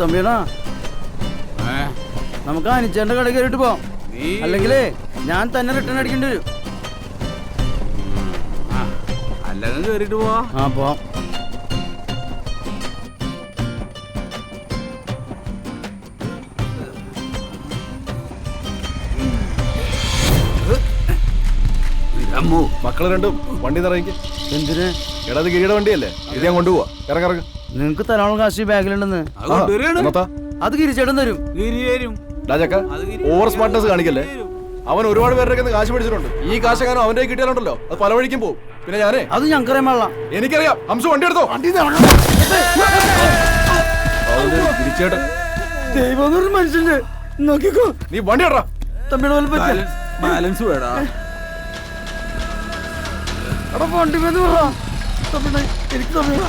തമ്പിയടാ ഏ? നമുക്ക് അനിച്ചേന്റെ കട കയറിട്ട് പോവാം. അല്ലെങ്കിലേ ഞാൻ തന്നെ റിട്ടേൺ അടിക്കേണ്ടി വരും. അല്ലെങ്കിൽ കയറിട്ട് പോവാ. ആ പോവാം. മക്കൾ രണ്ടും വണ്ടി നിറയിക്കും. എന്തിന്? എടാ അത് കിരീട വണ്ടിയല്ലേ? ഇത് ഞാൻ കൊണ്ടുപോവാ. ഇറങ്ങിറങ്ങ് നിങ്ങക്ക് തരാനുള്ള കാശ് ബാഗിലുണ്ടെന്ന്. അത് കിരിച്ചേട്ടൻ തരും. ഓവർ സ്മാർട്ട്നെസ് കാണിക്കല്ലേ? അവൻ ഒരുപാട് പേരുടെ കാശ് പിടിച്ചിട്ടുണ്ട്. ഈ കാശ് കാരണം അവന്റെ കിട്ടിയാലുണ്ടല്ലോ? അത് പല വഴിക്കും പോകും. പിന്നെ ഞാനേ അത് ഞങ്ങൾക്കറിയാൻ പാടില്ല. എനിക്കറിയാം. ഹംസു വണ്ടി എടുത്തോ? അവന്റെ തിരിച്ചേട്ടൻ ദൈവം എന്നൊരു മനുഷ്യന്റെ നോക്കിക്കോ. നീ വണ്ടി ഇടറാ തമ്മിയുടെ ബാലൻസ് വേടാ. എടാ വണ്ടി വേന്ന് പറ എനിക്ക് തമ്മിയുടെ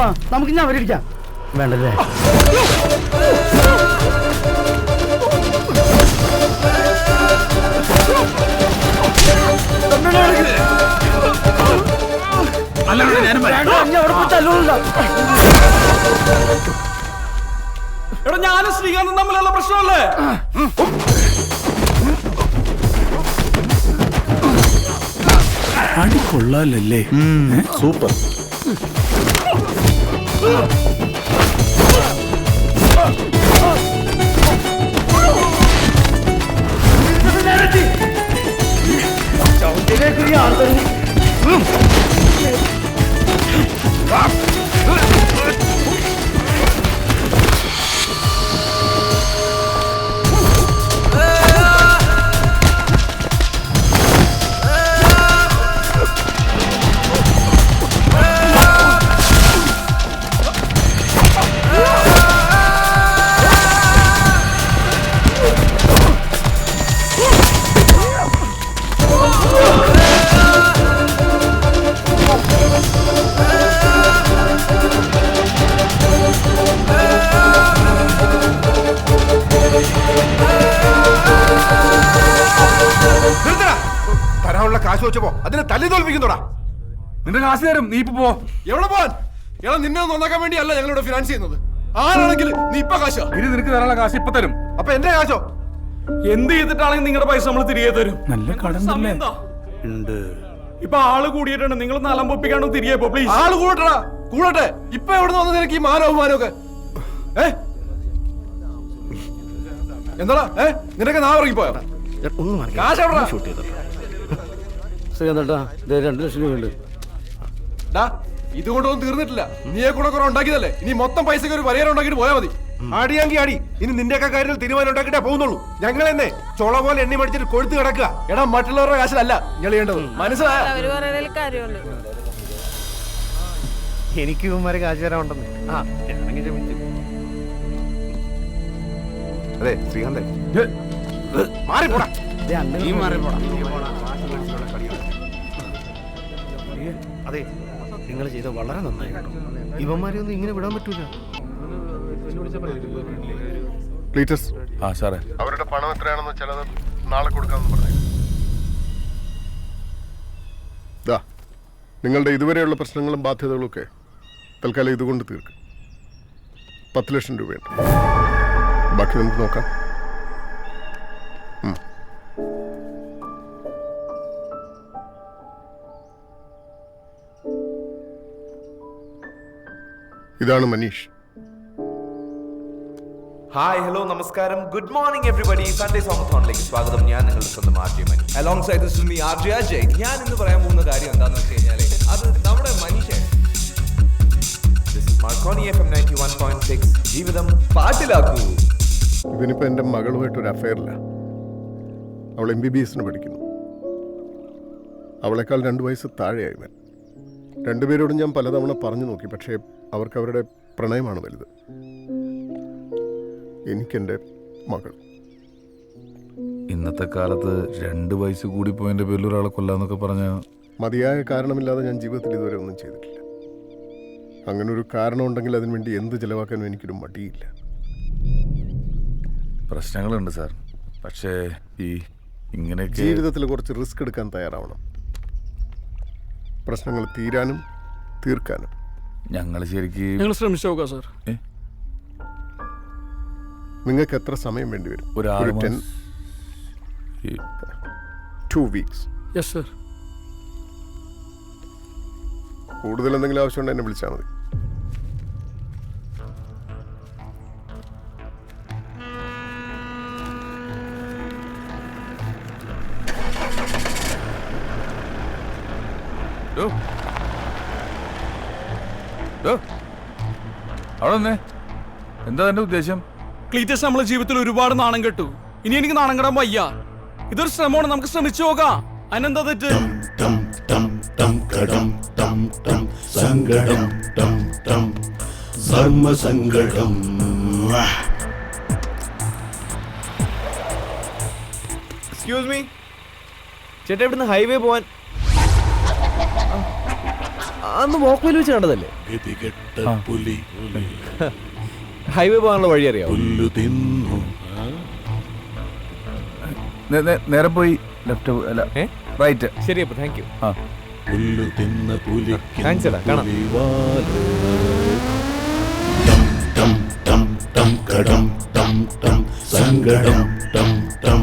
വാ നമുക്ക് ഞാൻ അവരിടിക്കാം. വേണ്ടല്ലേ? അല്ലാണ്ട് ഞാനും എടാ ഞാനും ശ്രീകാന്തും തമ്മിലുള്ള പ്രശ്നമല്ലേ? അടി കൊള്ളാലല്ലേ? സൂപ്പർ. ചവിട്ടിലേക്ക് ഈ ആൾ തന്നെ നിർത്തടാ വെച്ചപ്പോ അതിനെ തല്ലി തോൽപ്പിക്കുന്നോടാ. നിന്റെ കാശ് തരും. നീ ഇപ്പൊ പോ. എവിടെ പോവാൻ? എടാ നിന്നെ നന്നാക്കാൻ വേണ്ടിയല്ല ഞങ്ങളിവിടെ ഫിനാൻസ് ചെയ്യുന്നത്. ആരാണെങ്കിൽ നീ ഇപ്പൊ കാശോ? ഇനി നിനക്ക് തരാനുള്ള കാശ് ഇപ്പൊ തരും. അപ്പൊ എന്റെ കാശോ? എന്ത് ചെയ്തിട്ടാണെങ്കിൽ നിങ്ങളുടെ പൈസ നമ്മൾ തിരികെ തരും. നല്ല? ഉണ്ട്. ഇപ്പൊ ആൾ കൂടിയിട്ടുണ്ട്. നിങ്ങൾ നലം പൊപ്പിക്കാണ്ടോ തിരികെ പോ പ്ലീസ് ആൾ കൂടട്ടാ കൂടട്ടെ. ഇപ്പൊ എവിടെ നിന്ന് നിനക്ക് ഈ മാനവും മാനവും ഏ? എന്താടാ? ഏ? നിനക്ക് നാ ഇറങ്ങിപ്പോയാ കാശ് എവിടെടാ? ശ്രീകാന്തേട്ടാ ദേ രണ്ട് ലക്ഷം രൂപയുണ്ട്. ഡാ ഇതുകൊണ്ടൊന്നും തീർന്നിട്ടില്ല. നീയെ കൂടെ കുറെ ഉണ്ടാക്കിയതല്ലേ? ഇനി മൊത്തം പൈസക്ക് ഒരു പരിഹാരം ഉണ്ടാക്കിട്ട് പോയാൽ മതി. ആടിയാങ്കി അടി ഇനി നിന്റെയൊക്കെ കാര്യത്തിൽ തീരുമാനം ഉണ്ടാക്കിട്ടേ പോകുന്നുള്ളൂ. ഞങ്ങൾ തന്നെ ചുള പോലെ എണ്ണി മടിച്ചിട്ട് കൊഴുത്ത് കിടക്കുക. എടാ മറ്റുള്ളവരുടെ കാശിലല്ല നിങ്ങൾ ചെയ്യേണ്ടത് മനസ്സിലായ? എനിക്ക് ഇവന്മാരെ കാശ് തരാൻ ഉണ്ടെന്ന്. ആ ഞാനെങ്കിൽ ക്ഷമിച്ചു. അതെ ശ്രീകാന്തേ. മാറിപ്പോടാ. നീ മാറിപ്പോടാ. അതെ നിങ്ങൾ ചെയ്ത വളരെ നന്നായി ഇവന്മാരെ ഒന്നും ഇങ്ങനെ വിടാൻ പറ്റൂല. ക്ലീറ്റസ് ആ സാറേ. അവരുടെ പണം എത്രയാണെന്ന് ചിലത് നാളെ കൊടുക്കാമെന്ന് പറഞ്ഞു. ദാ നിങ്ങളുടെ ഇതുവരെയുള്ള പ്രശ്നങ്ങളും ബാധ്യതകളും ഒക്കെ തൽക്കാലം ഇതുകൊണ്ട് തീർക്കും. പത്ത് ലക്ഷം രൂപയുണ്ട്. ബാക്കി നമുക്ക് നോക്കാം. ഇതാണ് മനീഷ്. ഹായ് ഹലോ നമസ്കാരം. ഗുഡ് മോർണിംഗ് എവറിബഡി സൺഡേ സോങ്ങത്തോണിലേക്ക് സ്വാഗതം. ഞാൻ നിങ്ങളുടെ സ്വന്തം R J Mani alongside this me R J Ajay. ഞാൻ ഇന്ന് പറയാൻ പോകുന്ന കാര്യം എന്താണെന്ന് വെച്ച് കഴിഞ്ഞാൽ അത് നമ്മുടെ Manish Marconi FM ninety one point six ജീവിതം പാട്ടിലാക്കൂ. ഇവനിപ്പോൾ എന്റെ മകളുമായിട്ടൊരു അഫയറില്ല അവൾ എം ബി ബി എസിന് പഠിക്കുന്നു. അവളെക്കാൾ രണ്ട് വയസ്സ് താഴെയായി ഞാൻ രണ്ടുപേരോടും ഞാൻ പലതവണ പറഞ്ഞു നോക്കി പക്ഷേ അവർക്ക് അവരുടെ പ്രണയമാണ് വലുത്. എനിക്കെന്റെ മകൾ. ഇന്നത്തെ കാലത്ത് രണ്ട് വയസ്സ് കൂടി പോയതിന്റെ പേരിൽ ഒരാളെ കൊല്ലാന്നൊക്കെ പറഞ്ഞ മതിയായ കാരണമില്ലാതെ ഞാൻ ജീവിതത്തിൽ ഇതുവരെ ഒന്നും ചെയ്തിട്ടില്ല. അങ്ങനെ ഒരു കാരണം ഉണ്ടെങ്കിൽ അതിനുവേണ്ടി എന്ത് ചിലവാക്കാനും എനിക്കൊരു മടിയില്ല. പ്രശ്നങ്ങളുണ്ട് സാർ. പക്ഷേ ഈ ഇങ്ങനെയൊക്കെ ജീവിതത്തിൽ കുറച്ച് റിസ്ക് എടുക്കാൻ തയ്യാറാവണം. പ്രശ്നങ്ങൾ തീരാനും തീർക്കാനും. ഞങ്ങൾ ശരിക്കും ഞങ്ങൾ ശ്രമിച്ചോക്കാം സാർ. നിങ്ങൾക്ക് എത്ര സമയം വേണ്ടി വരും? ഒരു ആറ് ten two weeks yes sir കൂടുതൽ എന്തെങ്കിലും ആവശ്യമുണ്ടെങ്കിൽ എന്നെ വിളിച്ചാൽ മതി. അവിടെ നിന്നേ എന്താ തന്റെ ഉദ്ദേശം? ക്ലീറ്റസ് നമ്മളെ ജീവിതത്തിൽ ഒരുപാട് നാണം കെട്ടു. ഇനി എനിക്ക് നാണം കെടാൻ വയ്യ. ഇതൊരു ശ്രമമാണ്. നമുക്ക് ശ്രമിച്ചു നോക്കാം അതിനെന്താ തെറ്റ്? ടം ടം ടം കടം ടം ടം സങ്കടം ടം ടം ധർമ്മസങ്കടം. എക്സ്ക്യൂസ് മീ ചേട്ടാ ഇവിടുന്ന് ഹൈവേ പോവാൻ അന്ന് വോക്ക്വേൽ വെച്ച് കണ്ടതല്ലേ പുലി ഹൈവേ പോകാനുള്ള വഴി അറിയാം പുല്ലു തിന്നു നേ- നേ- നേരെ പോയി ലെഫ്റ്റ് അല്ല ഏ? റൈറ്റ് ശരി അപ്പൊ താങ്ക് യു ആ പുല്ലു തിന്ന പുലിക്ക് Thanks എടാ, കാണാം. ടം ടം ടം ടം കടം ടം ടം സങ്കടം ടം ടം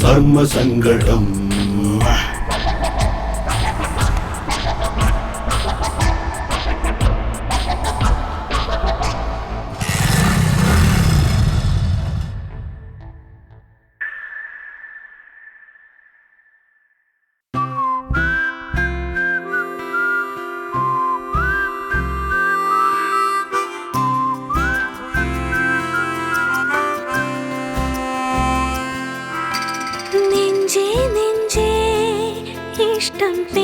ധർമ്മസങ്കടം നെഞ്ചേ നെഞ്ചേ ഇഷ്ടം പേ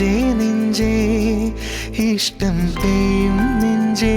നെഞ്ചേ നെഞ്ചേ ഇഷ്ടം പെയ്യും നെഞ്ചേ.